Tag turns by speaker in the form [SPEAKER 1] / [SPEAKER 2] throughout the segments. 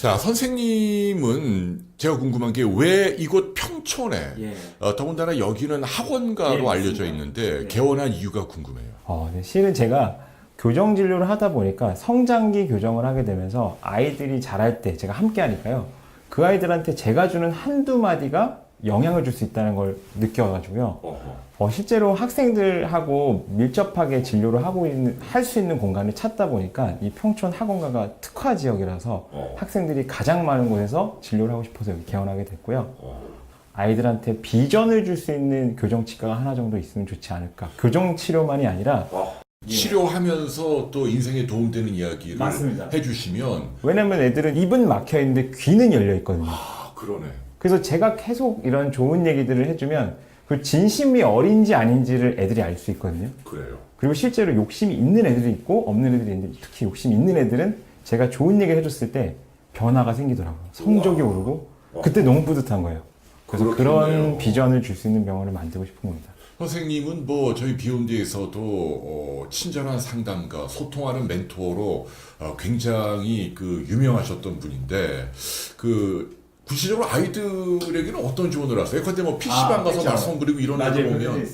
[SPEAKER 1] 자, 선생님은 제가 궁금한 게 왜 이곳 평촌에
[SPEAKER 2] 예.
[SPEAKER 1] 어, 더군다나 여기는 학원가로
[SPEAKER 2] 예,
[SPEAKER 1] 알려져. 있는데
[SPEAKER 2] 예.
[SPEAKER 1] 개원한 이유가 궁금해요.
[SPEAKER 3] 어, 네, 실은 제가 교정 진료를 하다 보니까 성장기 교정을 하게 되면서 아이들이 자랄 때 제가 함께 하니까요. 그 아이들한테 제가 주는 한두 마디가 영향을 줄 수 있다는 걸 느껴가지고요.
[SPEAKER 1] 어,
[SPEAKER 3] 실제로 학생들하고 밀접하게 진료를 하고 있는, 할 수 있는 공간을 찾다 보니까 이 평촌 학원가가 특화 지역이라서
[SPEAKER 1] 어.
[SPEAKER 3] 학생들이 가장 많은 곳에서 진료를 하고 싶어서 여기 개원하게 됐고요.
[SPEAKER 1] 어.
[SPEAKER 3] 아이들한테 비전을 줄 수 있는 교정 치과가 하나 정도 있으면 좋지 않을까. 교정 치료만이 아니라
[SPEAKER 1] 치료하면서 또 인생에 도움되는 이야기를
[SPEAKER 2] 맞습니다.
[SPEAKER 1] 해주시면
[SPEAKER 3] 왜냐면 애들은 입은 막혀 있는데 귀는 열려 있거든요.
[SPEAKER 1] 아 그러네.
[SPEAKER 3] 그래서 제가 계속 이런 좋은 얘기들을 해주면 그 진심이 어린지 아닌지를 애들이 알 수 있거든요.
[SPEAKER 1] 그래요.
[SPEAKER 3] 그리고 실제로 욕심이 있는 애들이 있고 없는 애들이 있는데 특히 욕심이 있는 애들은 제가 좋은 얘기를 해줬을 때 변화가 생기더라고요. 성적이
[SPEAKER 1] 우와.
[SPEAKER 3] 오르고
[SPEAKER 1] 와.
[SPEAKER 3] 그때 너무 뿌듯한 거예요. 그래서
[SPEAKER 1] 그렇겠네요.
[SPEAKER 3] 그런 비전을 줄 수 있는 병원을 만들고 싶은 겁니다.
[SPEAKER 1] 선생님은 뭐 저희 비욘드에서도 어, 친절한 상담가, 소통하는 멘토로 어, 굉장히 그 유명하셨던 분인데 그 구체적으로 아이들에게는 어떤 조언을 하세요? 예컨대 뭐 PC방
[SPEAKER 2] 아,
[SPEAKER 1] 가서
[SPEAKER 2] 그렇죠.
[SPEAKER 1] 말썽 그리고 이런 애들 보면.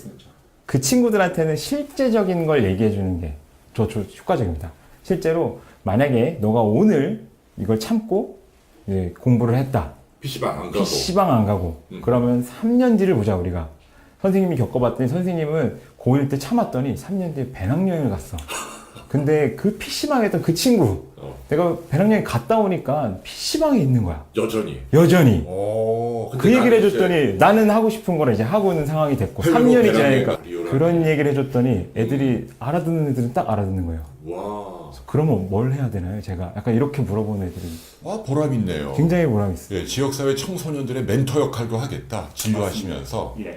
[SPEAKER 3] 그 친구들한테는 실제적인 걸 얘기해 주는 게 더 효과적입니다. 실제로 만약에 너가 오늘 이걸 참고 이제 공부를 했다.
[SPEAKER 1] PC방 안 가고
[SPEAKER 3] PC방 안 가고
[SPEAKER 1] 음.
[SPEAKER 3] 그러면 3년 뒤를 보자 우리가. 선생님이 겪어봤더니 선생님은 고1 때 참았더니 3년 뒤에 배낭여행을 갔어. 근데 그 PC방 했던 그 친구
[SPEAKER 1] 어,
[SPEAKER 3] 내가 배낭여행 갔다 오니까 PC방에 있는 거야.
[SPEAKER 1] 여전히.
[SPEAKER 3] 여전히.
[SPEAKER 1] 어,
[SPEAKER 3] 그 얘기를 해줬더니 나는 하고 싶은 거를 이제 하고 있는 상황이 됐고
[SPEAKER 1] 회로로
[SPEAKER 3] 3년이
[SPEAKER 1] 배낭여행
[SPEAKER 3] 지나니까. 그런 얘기를 해줬더니 애들이 알아듣는 애들은 딱 알아듣는 거예요.
[SPEAKER 1] 와,
[SPEAKER 3] 그러면 뭘 해야 되나요? 제가 약간 이렇게 물어보는 애들이
[SPEAKER 1] 와 보람 있네요.
[SPEAKER 3] 굉장히 보람 있어요.
[SPEAKER 1] 예, 지역사회 청소년들의 멘토 역할도 하겠다 진료하시면서
[SPEAKER 2] 예.